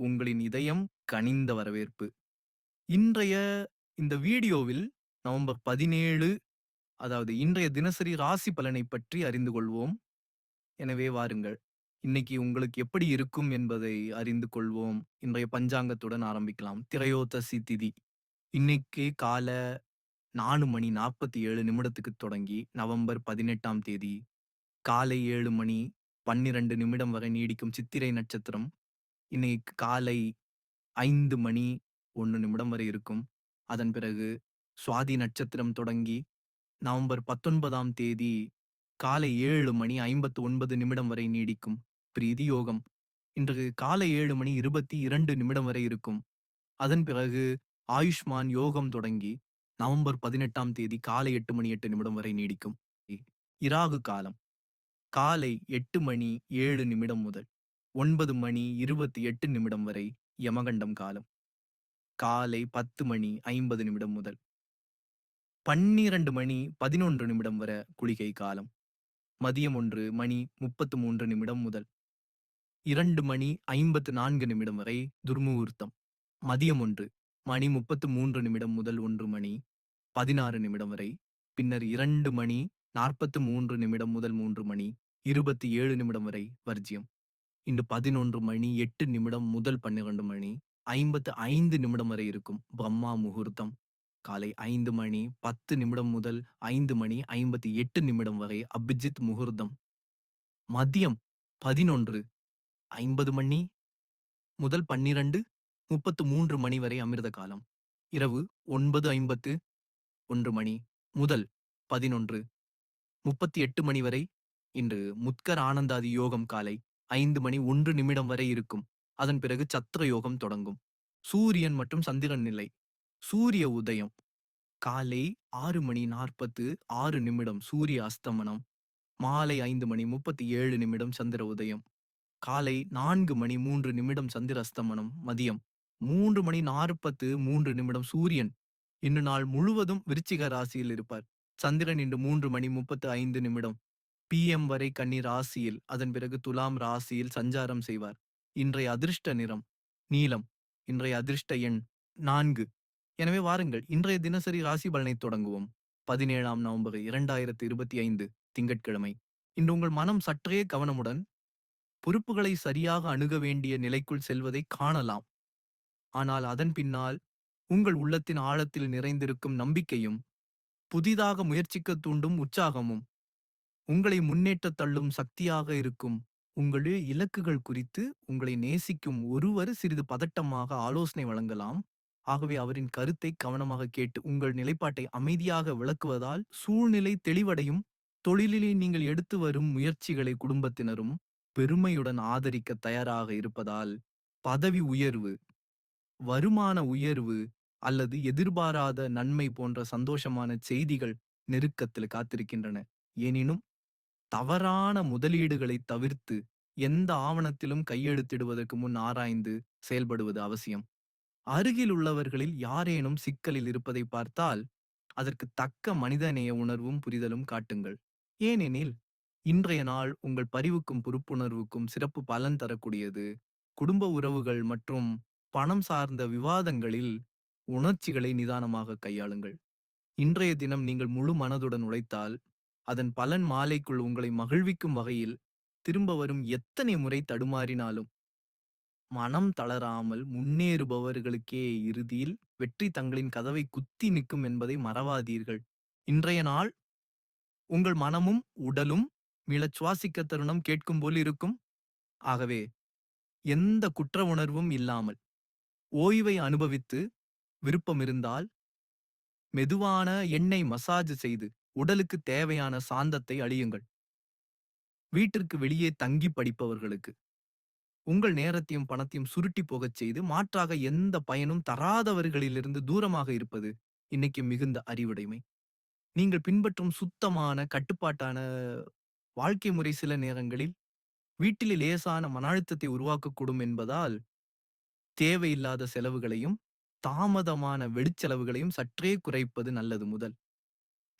உங்களின் இதயம் கனிந்த வரவேற்பு. இன்றைய இந்த வீடியோவில் நவம்பர் 17 அதாவது இன்றைய தினசரி ராசி பலனைப் பற்றி அறிந்து கொள்வோம். எனவே வாருங்கள். இன்னைக்கு உங்களுக்கு எப்படி இருக்கும் என்பதை அறிந்து கொள்வோம். இன்றைய பஞ்சாங்கத்துடன் ஆரம்பிக்கலாம். திரையோதசி திதி. இன்னைக்கு கால நாலு மணி 47 நிமிடத்துக்கு தொடங்கி நவம்பர் 18ஆம் தேதி காலை ஏழு மணி 12 நிமிடம் வரை நீடிக்கும் சித்திரை நட்சத்திரம். இன்னைக்கு காலை 5 மணி 1 நிமிடம் வரை இருக்கும். அதன் பிறகு சுவாதி நட்சத்திரம் தொடங்கி நவம்பர் 19ஆம் தேதி காலை 7 மணி 59 நிமிடம் வரை நீடிக்கும். பிரீதி யோகம். இன்று காலை 7 மணி 22 நிமிடம் வரை இருக்கும். அதன் பிறகு ஆயுஷ்மான் யோகம் தொடங்கி நவம்பர் 18ஆம் தேதி காலை 8 மணி 8 நிமிடம் வரை நீடிக்கும். இராகு காலம். காலை 8 மணி 7 நிமிடம் முதல் ஒன்பது மணி இருபத்தி எட்டு நிமிடம் வரை யமகண்டம் காலம். காலை பத்து மணி ஐம்பது நிமிடம் முதல். பன்னிரண்டு மணி பதினொன்று நிமிடம் வர குளிகை காலம். மதியம் ஒன்று மணி முப்பத்து மூன்று நிமிடம் முதல். இரண்டு மணி ஐம்பத்து நான்கு நிமிடம் வரை துர்முகூர்த்தம். மதியம் ஒன்று மணி முப்பத்து மூன்று நிமிடம் முதல் ஒன்று மணி பதினாறு நிமிடம் வரை. பின்னர் இரண்டு மணி நாற்பத்து மூன்று நிமிடம் முதல் மூன்று மணி இருபத்தி ஏழு நிமிடம் வரை வர்ஜியம் இன்று பதினொன்று மணி எட்டு நிமிடம் முதல் பன்னிரண்டு மணி ஐம்பத்து ஐந்து நிமிடம் வரை இருக்கும் பிரம்மா முகூர்த்தம். காலை ஐந்து மணி பத்து நிமிடம் முதல் ஐந்து மணி ஐம்பத்தி எட்டு நிமிடம் வரை அபிஜித் முகூர்த்தம். மதியம் பதினொன்று ஐம்பது மணி முதல் பன்னிரண்டு முப்பத்து மூன்று மணி வரை அமிர்த காலம். இரவு ஒன்பது ஐம்பத்து ஒன்று மணி முதல் பதினொன்று முப்பத்தி எட்டு மணி வரை இன்று முத்கர் ஆனந்தாதி யோகம் காலை ஐந்து மணி ஒன்று நிமிடம் வரை இருக்கும். அதன் பிறகு சத்திர யோகம் தொடங்கும். சூரியன் மற்றும் சந்திரன் நிலை. சூரிய உதயம் காலை ஆறு மணி 46 நிமிடம் சூரிய அஸ்தமனம். மாலை ஐந்து மணி 37 நிமிடம் சந்திர உதயம். காலை நான்கு மணி மூன்று நிமிடம் சந்திர அஸ்தமனம் மதியம் மூன்று மணி 43 நிமிடம் சூரியன் இன்று நாள் முழுவதும் விருச்சிக ராசியில் இருப்பார். சந்திரன் இன்று மூன்று மணி 35 நிமிடம் பிஎம் வரை கன்னி ராசியில் அதன் பிறகு துலாம் ராசியில் சஞ்சாரம் செய்வார். இன்றைய அதிர்ஷ்ட நிறம் நீலம். இன்றைய அதிர்ஷ்ட எண் நான்கு. எனவே வாருங்கள் இன்றைய தினசரி ராசி பலனை தொடங்குவோம். 17ஆம் நவம்பர் 2025 திங்கட்கிழமை. இன்று உங்கள் மனம் சற்றே கவனமுடன் பொறுப்புகளை சரியாக அணுக வேண்டிய நிலைக்குள் செல்வதை காணலாம். ஆனால் அதன் பின்னால் உங்கள் உள்ளத்தின் ஆழத்தில் நிறைந்திருக்கும் நம்பிக்கையும் புதிதாக முயற்சிக்க தூண்டும் உற்சாகமும் உங்களை முன்னேற்றத் தள்ளும் சக்தியாக இருக்கும். உங்களுடைய இலக்குகள் குறித்து உங்களை நேசிக்கும் ஒருவர் சிறிது பதட்டமாக ஆலோசனை வழங்கலாம். ஆகவே அவரின் கருத்தை கவனமாக கேட்டு உங்கள் நிலைப்பாட்டை அமைதியாக விளக்குவதால் சூழ்நிலை தெளிவடையும். தொழிலிலே நீங்கள் எடுத்து வரும் முயற்சிகளை குடும்பத்தினரும் பெருமையுடன் ஆதரிக்க தயாராக இருப்பதால் பதவி உயர்வு, வருமான உயர்வு அல்லது எதிர்பாராத நன்மை போன்ற சந்தோஷமான செய்திகள் நெருக்கத்தில் காத்திருக்கின்றன. எனினும் தவறான முதலீடுகளை தவிர்த்து எந்த ஆவணத்திலும் கையெழுத்திடுவதற்கு முன் ஆராய்ந்து செயல்படுவது அவசியம். அருகில் உள்ளவர்களில் யாரேனும் சிக்கலில் இருப்பதை பார்த்தால் அதற்கு தக்க மனிதநேய உணர்வும் புரிதலும் காட்டுங்கள். ஏனெனில் இன்றைய நாள் உங்கள் பரிவுக்கும் பொறுப்புணர்வுக்கும் சிறப்பு பலன் தரக்கூடியது. குடும்ப உறவுகள் மற்றும் பணம் சார்ந்த விவாதங்களில் உணர்ச்சிகளை நிதானமாக கையாளுங்கள். இன்றைய தினம் நீங்கள் முழு மனதுடன் உழைத்தால் அதன் பலன் மாலைக்குள் உங்களை மகிழ்விக்கும் வகையில் திரும்ப வரும் எத்தனை முறை தடுமாறினாலும் மனம் தளராமல் முன்னேறுபவர்களுக்கே இறுதியில் வெற்றி தங்களின் கதவை குத்தி நிற்கும் என்பதை மறவாதீர்கள். இன்றைய நாள் உங்கள் மனமும் உடலும் மீளச் சுவாசிக்க தருணம் கேட்கும் போல் இருக்கும். ஆகவே எந்த குற்ற உணர்வும் இல்லாமல் ஓய்வை அனுபவித்து விருப்பமிருந்தால் மெதுவான எண்ணெய் மசாஜ் செய்து உடலுக்கு தேவையான சாந்தத்தை அழியுங்கள் வீட்டிற்கு வெளியே தங்கி படிப்பவர்களுக்கு உங்கள் நேரத்தையும் பணத்தையும் சுருட்டி போகச் செய்து மாற்றாக எந்த பயனும் தராதவர்களிலிருந்து தூரமாக இருப்பது இன்னைக்கு மிகுந்த அறிவுடைமை. நீங்கள் பின்பற்றும் சுத்தமான கட்டுப்பாட்டான வாழ்க்கை முறை சில நேரங்களில் வீட்டில் லேசான மன அழுத்தத்தை உருவாக்கக்கூடும் என்பதால் தேவையில்லாத செலவுகளையும் தாமதமான வெளிச்செலவுகளையும் சற்றே குறைப்பது நல்லது முதல்.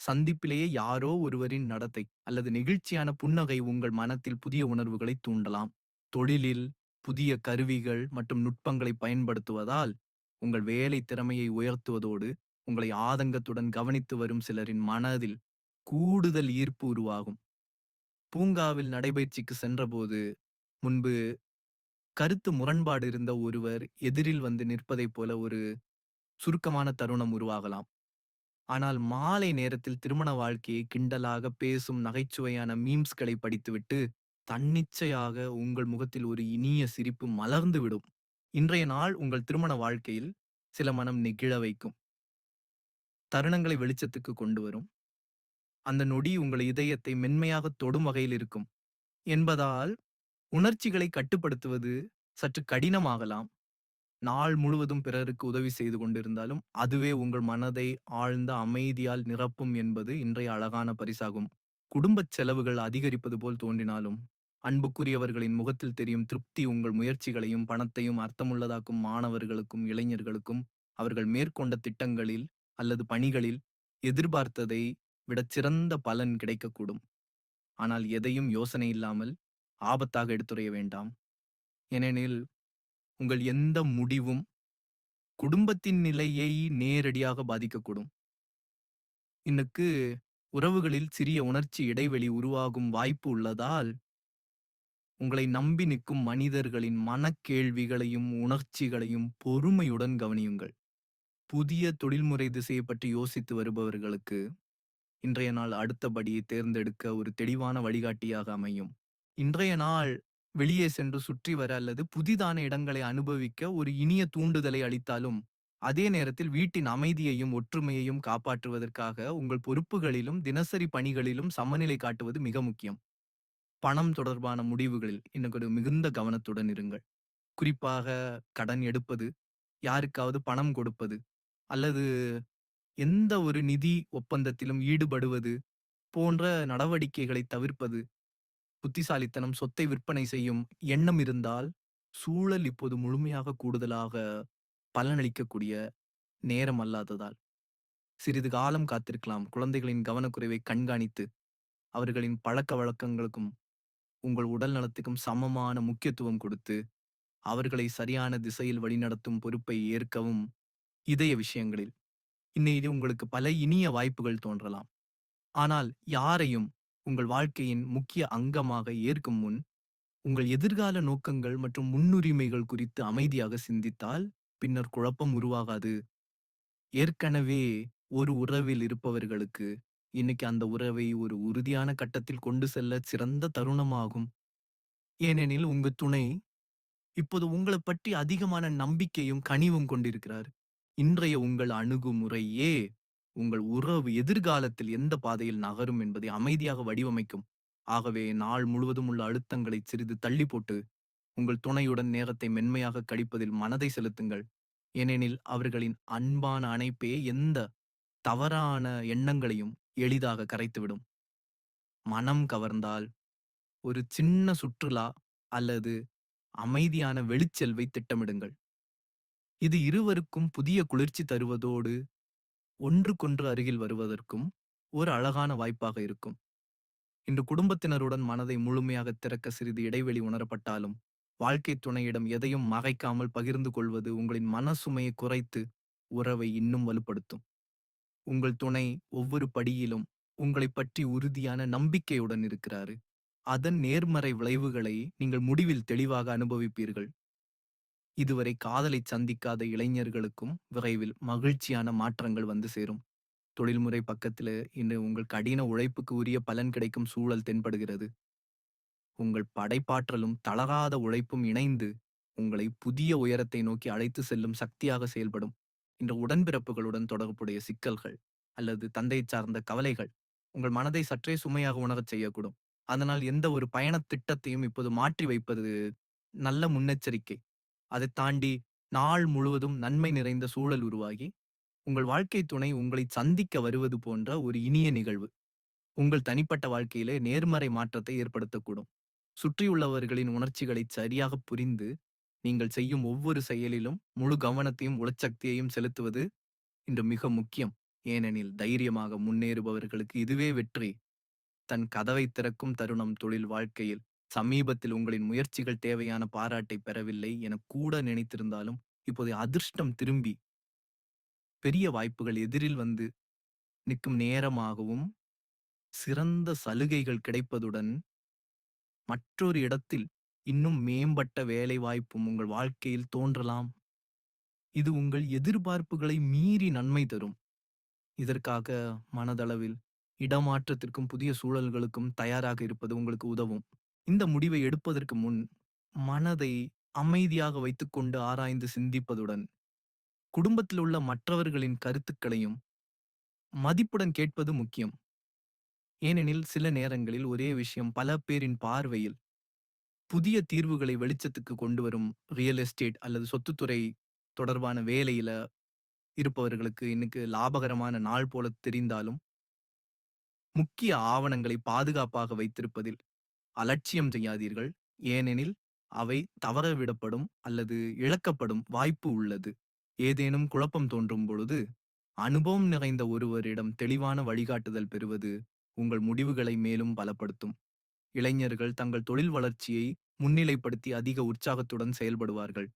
சந்திப்பிலேயே யாரோ ஒருவரின் நடத்தை அல்லது நெகிழ்ச்சியான புன்னகை உங்கள் மனத்தில் புதிய உணர்வுகளை தூண்டலாம். தொழிலில் புதிய கருவிகள் மற்றும் நுட்பங்களை பயன்படுத்துவதால் உங்கள் வேலை திறமையை உயர்த்துவதோடு உங்களை ஆதங்கத்துடன் கவனித்து வரும் சிலரின் மனதில் கூடுதல் ஈர்ப்பு உருவாகும் பூங்காவில் நடைபயிற்சிக்கு சென்றபோது முன்பு கருத்து முரண்பாடு இருந்த ஒருவர் எதிரில் வந்து நிற்பதைப் போல ஒரு சுருக்கமான தருணம் உருவாகலாம் ஆனால் மாலை நேரத்தில் திருமண வாழ்க்கையை கிண்டலாக பேசும் நகைச்சுவையான மீம்ஸ்களை படித்துவிட்டு தன்னிச்சையாக உங்கள் முகத்தில் ஒரு இனிய சிரிப்பு மலர்ந்து விடும் இன்றைய நாள் உங்கள் திருமண வாழ்க்கையில் சில மனம் நெகிழ வைக்கும். தருணங்களை வெளிச்சத்துக்கு கொண்டு வரும். அந்த நொடி உங்கள் இதயத்தை மென்மையாக தொடும் வகையில் இருக்கும். என்பதால் உணர்ச்சிகளை கட்டுப்படுத்துவது சற்று கடினமாகலாம். நாள் முழுவதும் பிறருக்கு உதவி செய்து கொண்டிருந்தாலும் அதுவே உங்கள் மனதை ஆழ்ந்த அமைதியால் நிரப்பும் என்பது இன்றைய அழகான பரிசாகும். குடும்பச் செலவுகள் அதிகரிப்பது போல் தோன்றினாலும் அன்புக்குரியவர்களின் முகத்தில் தெரியும் திருப்தி உங்கள் முயற்சிகளையும் பணத்தையும் அர்த்தமுள்ளதாக்கும் மாணவர்களுக்கும் இளைஞர்களுக்கும் அவர்கள் மேற்கொண்ட திட்டங்களில் அல்லது பணிகளில் எதிர்பார்த்ததை விடச் சிறந்த பலன் கிடைக்கக்கூடும். ஆனால் எதையும் யோசனை இல்லாமல் ஆபத்தாக எடுத்துரைய வேண்டாம். ஏனெனில் உங்கள் எந்த முடிவும் குடும்பத்தின் நிலையை நேரடியாக பாதிக்கக்கூடும். இன்னுக்கு உறவுகளில் சிறிய உணர்ச்சி இடைவெளி உருவாகும் வாய்ப்பு உள்ளதால் உங்களை நம்பி நிற்கும் மனிதர்களின் மனக்கேள்விகளையும் உணர்ச்சிகளையும் பொறுமையுடன் கவனியுங்கள். புதிய தொழில்முறை திசையை பற்றி யோசித்து வருபவர்களுக்கு இன்றைய நாள் அடுத்தபடியை தேர்ந்தெடுக்க ஒரு தெளிவான வழிகாட்டியாக அமையும். இன்றைய நாள் வெளியே சென்று சுற்றி வர அல்லது புதிதான இடங்களை அனுபவிக்க ஒரு இனிய தூண்டுதலை அளித்தாலும் அதே நேரத்தில் வீட்டின் அமைதியையும் ஒற்றுமையையும் காப்பாற்றுவதற்காக உங்கள் பொறுப்புகளிலும் தினசரி பணிகளிலும் சமநிலை காட்டுவது மிக முக்கியம். பணம் தொடர்பான முடிவுகளில் இன்னும் மிகுந்த கவனத்துடன் இருங்கள். குறிப்பாக கடன் எடுப்பது யாருக்காவது பணம் கொடுப்பது அல்லது எந்த ஒரு நிதி ஒப்பந்தத்திலும் ஈடுபடுவது போன்ற நடவடிக்கைகளை தவிர்ப்பது புத்திசாலித்தனம் சொத்தை விற்பனை செய்யும் எண்ணம் இருந்தால் சூழல் இப்போது முழுமையாக கூடுதலாக பலனளிக்கக்கூடிய நேரம் அல்லாததால். சிறிது காலம் காத்திருக்கலாம். குழந்தைகளின் கவனக்குறைவை கண்காணித்து அவர்களின் பழக்க வழக்கங்களுக்கும் உங்கள் உடல் நலத்துக்கும் சமமான முக்கியத்துவம் கொடுத்து அவர்களை சரியான திசையில் வழிநடத்தும் பொறுப்பை ஏற்கவும் இதய விஷயங்களில். இன்னைக்கு உங்களுக்கு பல இனிய வாய்ப்புகள் தோன்றலாம். ஆனால் யாரையும் உங்கள் வாழ்க்கையின் முக்கிய அங்கமாக ஏற்கும் முன் உங்கள் எதிர்கால நோக்கங்கள் மற்றும் முன்னுரிமைகள் குறித்து அமைதியாக சிந்தித்தால் பின்னர் குழப்பம் உருவாகாது. ஏற்கனவே ஒரு உறவில் இருப்பவர்களுக்கு இன்னைக்கு அந்த உறவை ஒரு உறுதியான கட்டத்தில் கொண்டு செல்ல சிறந்த தருணமாகும். ஏனெனில் உங்க துணை இப்போது உங்களை பற்றி அதிகமான நம்பிக்கையும் கனிவும் கொண்டிருக்கிறார். இன்றைய உங்கள் அணுகுமுறையே உங்கள் உறவு எதிர்காலத்தில் எந்த பாதையில் நகரும் என்பதை அமைதியாக வடிவமைக்கும். ஆகவே நாள் முழுவதும் உள்ள அழுத்தங்களை சிறிது தள்ளி போட்டு உங்கள் துணையுடன் நேரத்தை மென்மையாக கழிப்பதில் மனதை செலுத்துங்கள். ஏனெனில் அவர்களின் அன்பான அணைப்பே எந்த தவறான எண்ணங்களையும் எளிதாக கரைத்துவிடும். மனம் கவர்ந்தால் ஒரு சின்ன சுற்றுலா அல்லது அமைதியான வெளிச்செல்வை திட்டமிடுங்கள். இது இருவருக்கும் புதிய குளிர்ச்சி தருவதோடு ஒன்றுக்கொன்று அருகில் வருவதற்கும் ஒரு அழகான வாய்ப்பாக இருக்கும். இன்று குடும்பத்தினருடன் மனதை முழுமையாக திறக்க சிறிது இடைவெளி உணரப்பட்டாலும் வாழ்க்கை துணையிடம் எதையும் மகைக்காமல் பகிர்ந்து கொள்வது உங்களின் மனசுமையை குறைத்து உறவை இன்னும் வலுப்படுத்தும். உங்கள் துணை ஒவ்வொரு படியிலும் உங்களை பற்றி உறுதியான நம்பிக்கையுடன் இருக்கிறாரு. அதன் நேர்மறை விளைவுகளை நீங்கள் முடிவில் தெளிவாக அனுபவிப்பீர்கள். இதுவரை காதலை சந்திக்காத இளைஞர்களுக்கும் விரைவில் மகிழ்ச்சியான மாற்றங்கள் வந்து சேரும். தொழில்முறை பக்கத்தில் இன்று உங்கள் கடின உழைப்புக்கு உரிய பலன் கிடைக்கும் சூழல் தென்படுகிறது. உங்கள் படைப்பாற்றலும் தளராத உழைப்பும் இணைந்து உங்களை புதிய உயரத்தை நோக்கி அழைத்து செல்லும் சக்தியாக செயல்படும். இன்று உடன்பிறப்புகளுடன் தொடர்புடைய சிக்கல்கள் அல்லது தந்தை சார்ந்த கவலைகள் உங்கள் மனதை சற்றே சுமையாக உணரச் செய்யக்கூடும். அதனால் எந்த ஒரு பயணத் திட்டத்தையும் இப்போது மாற்றி வைப்பது நல்ல முன்னெச்சரிக்கை. அதைத் தாண்டி நாள் முழுவதும் நன்மை நிறைந்த சூழல் உருவாகி உங்கள் வாழ்க்கை துணை உங்களை சந்திக்க வருவது போன்ற ஒரு இனிய நிகழ்வு. உங்கள் தனிப்பட்ட வாழ்க்கையிலே நேர்மறை மாற்றத்தை ஏற்படுத்தக்கூடும். சுற்றியுள்ளவர்களின் உணர்ச்சிகளை சரியாக புரிந்து நீங்கள் செய்யும் ஒவ்வொரு செயலிலும் முழு கவனத்தையும் உளச்சக்தியையும் செலுத்துவது இன்று மிக முக்கியம். ஏனெனில் தைரியமாக முன்னேறுபவர்களுக்கு இதுவே வெற்றி. தன் கதவை திறக்கும் தருணம் தொழில் வாழ்க்கையில். சமீபத்தில் உங்களின் முயற்சிகள் தேவையான பாராட்டை பெறவில்லை என கூட நினைத்திருந்தாலும் இப்போது அதிர்ஷ்டம் திரும்பி பெரிய வாய்ப்புகள் எதிரில் வந்து நிற்கும் நேரமாகவும் சிறந்த சலுகைகள் கிடைப்பதுடன் மற்றொரு இடத்தில் இன்னும் மேம்பட்ட வேலை வாய்ப்பும் உங்கள் வாழ்க்கையில் தோன்றலாம். இது உங்கள் எதிர்பார்ப்புகளை மீறி நன்மை தரும். இதற்காக மனதளவில் இடமாற்றத்திற்கும் புதிய சூழல்களுக்கும் தயாராக இருப்பது உங்களுக்கு உதவும். இந்த முடிவை எடுப்பதற்கு முன் மனதை அமைதியாக வைத்துக்கொண்டு ஆராய்ந்து சிந்திப்பதுடன் குடும்பத்தில் உள்ள மற்றவர்களின் கருத்துக்களையும் மதிப்புடன் கேட்பது முக்கியம். ஏனெனில் சில நேரங்களில் ஒரே விஷயம் பல பேரின் பார்வையில் புதிய தீர்வுகளை வெளிச்சத்துக்கு கொண்டு வரும் ரியல் எஸ்டேட் அல்லது சொத்துத்துறை தொடர்பான வேலையில இருப்பவர்களுக்கு இன்னைக்கு லாபகரமான நாள் போல தெரிந்தாலும் முக்கிய ஆவணங்களை பாதுகாப்பாக வைத்திருப்பதில் அலட்சியம் செய்யாதீர்கள். ஏனெனில் அவை தவறவிடப்படும் அல்லது இழக்கப்படும் வாய்ப்பு உள்ளது. ஏதேனும் குழப்பம் தோன்றும் பொழுது அனுபவம் நிறைந்த ஒருவரிடம் தெளிவான வழிகாட்டுதல் பெறுவது உங்கள் முடிவுகளை மேலும் பலப்படுத்தும். இளைஞர்கள் தங்கள் தொழில் வளர்ச்சியை முன்னிலைப்படுத்தி அதிக உற்சாகத்துடன் செயல்படுவார்கள்.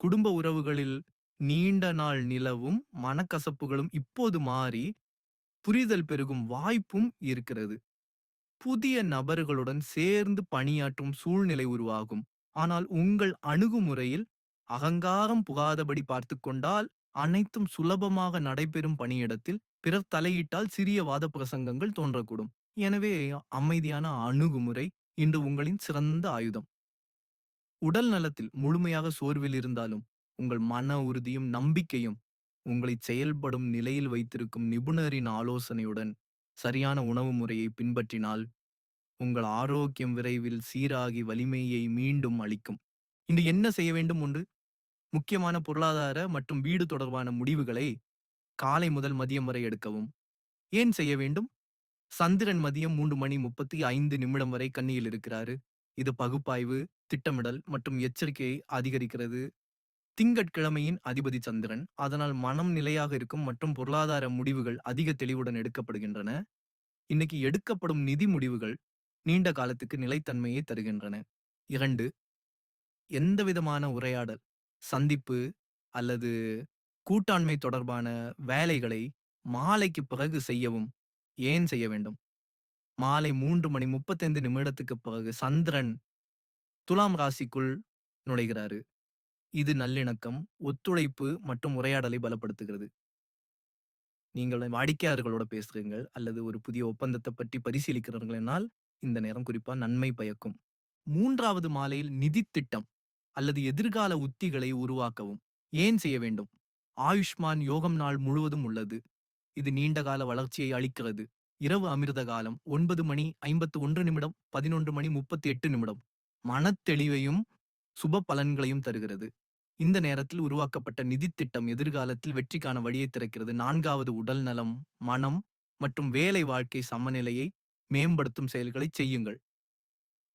குடும்ப உறவுகளில் நீண்ட நாள் நிலவும் மனக்கசப்புகளும் இப்போது மாறி புரிதல் பெருகும் வாய்ப்பும் இருக்கிறது. புதிய நபர்களுடன் சேர்ந்து பணியாற்றும் சூழ்நிலை உருவாகும். ஆனால் உங்கள் அணுகுமுறையில் அகங்காரம் புகாதபடி பார்த்து கொண்டால் அனைத்தும் சுலபமாக நடைபெறும் பணியிடத்தில் பிறர் தலையிட்டால் சிறிய வாத பிரசங்கங்கள் தோன்றக்கூடும். எனவே அமைதியான அணுகுமுறை இன்று உங்களின் சிறந்த ஆயுதம். உடல் நலத்தில் முழுமையாக சோர்வில் இருந்தாலும் உங்கள் மன உறுதியும் நம்பிக்கையும் உங்களை செயல்படும் நிலையில் வைத்திருக்கும் நிபுணரின் ஆலோசனையுடன் சரியான உணவு முறையை பின்பற்றினால் உங்கள் ஆரோக்கியம் விரைவில் சீராகி வலிமையை மீண்டும் அளிக்கும். இன்று என்ன செய்ய வேண்டும் ஒன்று? முக்கியமான பொருளாதார மற்றும் வீடு தொடர்பான முடிவுகளை காலை முதல் மதியம் வரை எடுக்கவும். ஏன் செய்ய வேண்டும்? சந்திரன் மதியம் மூன்று மணி முப்பத்தி ஐந்து நிமிடம் வரை கண்ணியில் இருக்கிறாரு. இது பகுப்பாய்வு திட்டமிடல் மற்றும் எச்சரிக்கையை அதிகரிக்கிறது. திங்கட்கிழமையின் அதிபதி சந்திரன். அதனால் மனம் நிலையாக இருக்கும் மற்றும் பொருளாதார முடிவுகள் அதிக தெளிவுடன் எடுக்கப்படுகின்றன. இன்னைக்கு எடுக்கப்படும் நிதி முடிவுகள் நீண்ட காலத்துக்கு நிலைத்தன்மையை தருகின்றன. இரண்டு எந்த விதமான உரையாடல் சந்திப்பு அல்லது கூட்டாண்மை தொடர்பான வேலைகளை மாலைக்கு பிறகு செய்யவும் ஏன் செய்ய வேண்டும்? மாலை மூன்று மணி முப்பத்தைந்து நிமிடத்துக்கு பிறகு சந்திரன் துலாம் ராசிக்குள் நுழைகிறாரு. இது நல்லிணக்கம் ஒத்துழைப்பு மற்றும் உரையாடலை பலப்படுத்துகிறது. நீங்கள் வாடிக்கையாளர்களோட பேசுறீங்கள் அல்லது ஒரு புதிய ஒப்பந்தத்தை பற்றி பரிசீலிக்கிறீர்கள் என்னால் இந்த நேரம் குறிப்பா நன்மை பயக்கும். மூன்றாவது மாலையில் நிதி திட்டம் அல்லது எதிர்கால உத்திகளை உருவாக்கவும். ஏன் செய்ய வேண்டும்? ஆயுஷ்மான் யோகம் நாள் முழுவதும் உள்ளது. இது நீண்டகால வளர்ச்சியை அளிக்கிறது. இரவு அமிர்த காலம் ஒன்பது மணி ஐம்பத்து ஒன்று நிமிடம் பதினொன்று மணி முப்பத்தி எட்டு நிமிடம். மனத்தெளிவையும் சுப பலன்களையும் தருகிறது. இந்த நேரத்தில் உருவாக்கப்பட்ட நிதி திட்டம் எதிர்காலத்தில் வெற்றிக்கான வழியை திறக்கிறது. நான்காவது உடல் நலம் மனம் மற்றும் வேலை வாழ்க்கை சமநிலையை மேம்படுத்தும் செயல்களை செய்யுங்கள்.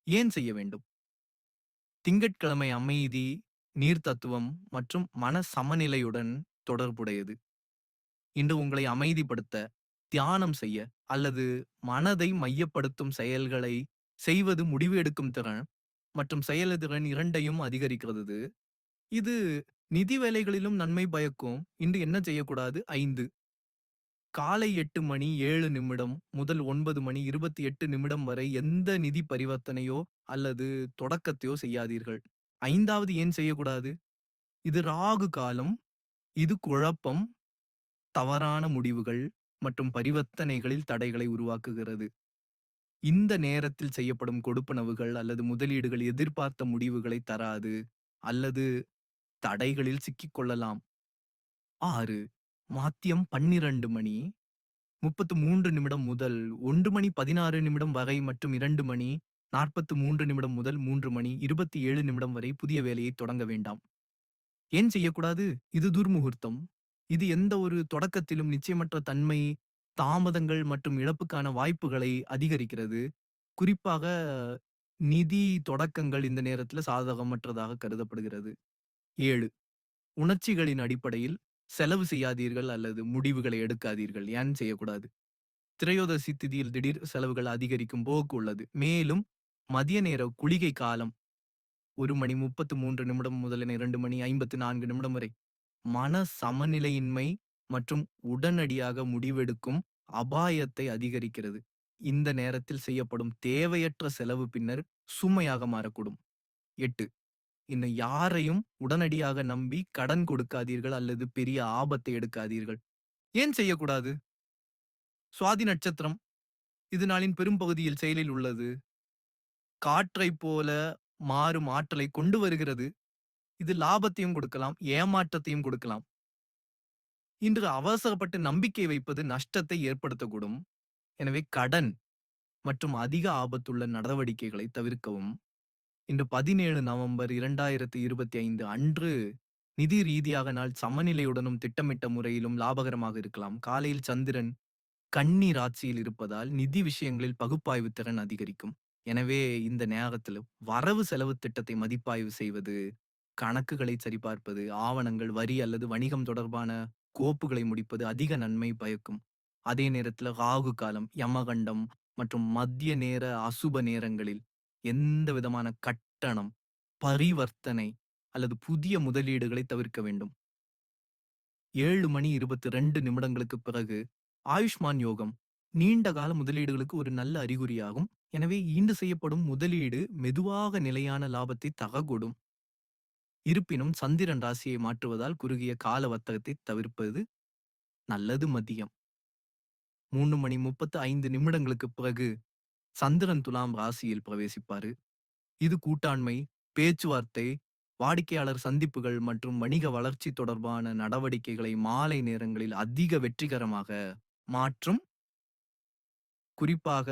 ஏன் செய்ய வேண்டும்? திங்கட்கிழமை அமைதி நீர் தத்துவம் மற்றும் மன சமநிலையுடன் தொடர்புடையது. இன்று உங்களை அமைதிப்படுத்த தியானம் செய்ய அல்லது மனதை மையப்படுத்தும் செயல்களை செய்வது முடிவு எடுக்கும் திறன் மற்றும் செயலதிறன் இரண்டையும் அதிகரிக்கிறது. இது நிதி வேலைகளிலும் நன்மை பயக்கும். இன்று என்ன செய்யக்கூடாது? ஐந்து. காலை எட்டு மணி ஏழு நிமிடம் முதல் ஒன்பது மணி இருபத்தி எட்டு நிமிடம் வரை எந்த நிதி பரிவர்த்தனையோ அல்லது தொடக்கத்தையோ செய்யாதீர்கள். ஐந்தாவது ஏன் செய்யக்கூடாது? இது ராகு காலம். இது குழப்பம் தவறான முடிவுகள் மற்றும் பரிவர்த்தனைகளில் தடைகளை உருவாக்குகிறது. இந்த நேரத்தில் செய்யப்படும் கொடுப்பனவுகள் அல்லது முதலீடுகள் எதிர்பார்த்த முடிவுகளை தராது அல்லது தடைகளில் சிக்கிக் கொள்ளலாம் ஆறு மாத்தியம் பன்னிரண்டு மணி முப்பத்து மூன்று நிமிடம் முதல் ஒன்று மணி பதினாறு நிமிடம் வரை மற்றும் இரண்டு மணி நாற்பத்து மூன்று நிமிடம் முதல் மூன்று மணி இருபத்தி ஏழு நிமிடம் வரை புதிய வேலையை தொடங்க வேண்டாம். ஏன் செய்யக்கூடாது? இது துர்முகூர்த்தம். இது எந்த ஒரு தொடக்கத்திலும் நிச்சயமற்ற தன்மை தாமதங்கள் மற்றும் இழப்புக்கான வாய்ப்புகளை அதிகரிக்கிறது. குறிப்பாக நிதி தொடக்கங்கள் இந்த நேரத்தில் சாதகமற்றதாக கருதப்படுகிறது. ஏழு. உணர்ச்சிகளின் அடிப்படையில் செலவு செய்யாதீர்கள் அல்லது முடிவுகளை எடுக்காதீர்கள். ஏன் செய்யக்கூடாது? திரையோதசி திதியில் திடீர் செலவுகள் அதிகரிக்கும் போக்கு உள்ளது. மேலும் மதிய நேர குளிகை காலம் ஒரு மணி முப்பத்து மூன்று நிமிடம் முதல் இரண்டு மணி ஐம்பத்து நான்கு நிமிடம் வரை. மன சமநிலையின்மை மற்றும் உடனடியாக முடிவெடுக்கும் அபாயத்தை அதிகரிக்கிறது. இந்த நேரத்தில் செய்யப்படும் தேவையற்ற செலவு பின்னர் சுமையாக மாறக்கூடும். எட்டு. இன்னும் யாரையும் உடனடியாக நம்பி கடன் கொடுக்காதீர்கள் அல்லது பெரிய ஆபத்தை எடுக்காதீர்கள். ஏன் செய்யக்கூடாது? சுவாதி நட்சத்திரம் இது நாளின் பெரும்பகுதியில் செயலில் உள்ளது. காற்றைப் போல மாறும் ஆற்றலை கொண்டு வருகிறது. இது லாபத்தையும் கொடுக்கலாம் ஏமாற்றத்தையும் கொடுக்கலாம். இன்று அவசரப்பட்டு நம்பிக்கை வைப்பது நஷ்டத்தை ஏற்படுத்தக்கூடும். எனவே கடன் மற்றும் அதிக ஆபத்துள்ள நடவடிக்கைகளை தவிர்க்கவும். இன்று பதினேழு நவம்பர் இரண்டாயிரத்தி இருபத்தி ஐந்து அன்று நிதி ரீதியாக நாள் சமநிலையுடனும் திட்டமிட்ட முறையிலும் லாபகரமாக இருக்கலாம். காலையில் சந்திரன் கன்னி ஆட்சியில் இருப்பதால் நிதி விஷயங்களில் பகுப்பாய்வு திறன் அதிகரிக்கும். எனவே இந்த நேரத்தில் வரவு செலவு திட்டத்தை மதிப்பாய்வு செய்வது கணக்குகளை சரிபார்ப்பது ஆவணங்கள் வரி அல்லது வணிகம் தொடர்பான கோப்புகளை முடிப்பது அதிக நன்மை பயக்கும். அதே நேரத்தில் ராகு காலம் யமகண்டம் மற்றும் மத்திய நேர அசுப நேரங்களில் எந்த விதமான கட்டணம் பரிவர்த்தனை அல்லது புதிய முதலீடுகளை தவிர்க்க வேண்டும்? ஏழு மணி இருபத்தி ரெண்டு நிமிடங்களுக்கு பிறகு ஆயுஷ்மான் யோகம் நீண்ட கால முதலீடுகளுக்கு ஒரு நல்ல அறிகுறியாகும். எனவே ஈண்டு செய்யப்படும் முதலீடு மெதுவாக நிலையான லாபத்தை தகக்கூடும் இருப்பினும் சந்திரன் ராசியை மாற்றுவதால் குறுகிய கால வர்த்தகத்தை தவிர்ப்பது நல்லது மதியம். மூணு மணி முப்பத்து ஐந்து நிமிடங்களுக்கு பிறகு சந்திரன் துலாம் ராசியில் பிரவேசிப்பாரு. இது கூட்டாண்மை பேச்சுவார்த்தை வாடிக்கையாளர் சந்திப்புகள் மற்றும் வணிக வளர்ச்சி தொடர்பான நடவடிக்கைகளை மாலை நேரங்களில் அதிக வெற்றிகரமாக மாற்றும். குறிப்பாக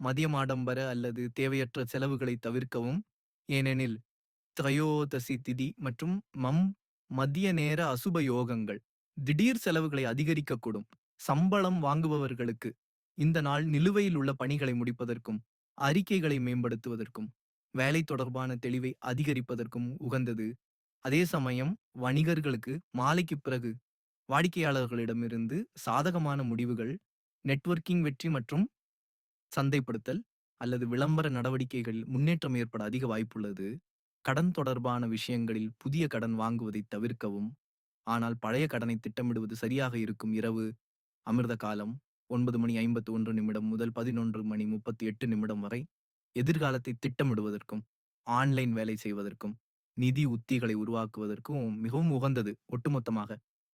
மதியம் ஆடம்பர அல்லது தேவையற்ற செலவுகளை தவிர்க்கவும். ஏனெனில் திரையோதசி திதி மற்றும் மம் மதிய நேர அசுப யோகங்கள் திடீர் செலவுகளை அதிகரிக்கக்கூடும். சம்பளம் வாங்குபவர்களுக்கு இந்த நாள் நிலுவையில் உள்ள பணிகளை முடிப்பதற்கும் அறிக்கைகளை மேம்படுத்துவதற்கும் வேலை தொடர்பான தெளிவை அதிகரிப்பதற்கும் உகந்தது. அதே சமயம் வணிகர்களுக்கு மாலைக்கு பிறகு வாடிக்கையாளர்களிடமிருந்து சாதகமான முடிவுகள் நெட்வொர்க்கிங் வெற்றி மற்றும் சந்தைப்படுத்தல் அல்லது விளம்பர நடவடிக்கைகளில் முன்னேற்றம் ஏற்பட அதிக வாய்ப்புள்ளது. கடன் தொடர்பான விஷயங்களில் புதிய கடன் வாங்குவதை தவிர்க்கவும் ஆனால் பழைய கடனை திட்டமிடுவது சரியாக இருக்கும் இரவு அமிர்த காலம் ஒன்பது மணி ஐம்பத்தி ஒன்று நிமிடம் முதல் பதினொன்று மணி முப்பத்தி எட்டு நிமிடம் வரை எதிர்காலத்தை திட்டமிடுவதற்கும் ஆன்லைன் வேலை செய்வதற்கும் நிதி உத்திகளை உருவாக்குவதற்கும் மிகவும் உகந்தது. ஒட்டுமொத்தமாக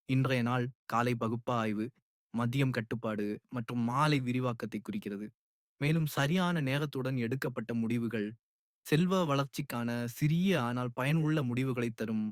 இன்றைய நாள் காலை பகுப்பாய்வு மதியம் கட்டுப்பாடு மற்றும் மாலை விரிவாக்கத்தை குறிக்கிறது. மேலும் சரியான நேரத்துடன் எடுக்கப்பட்ட முடிவுகள் செல்வ வளர்ச்சிக்கான சிறிய ஆனால் பயனுள்ள முடிவுகளை தரும்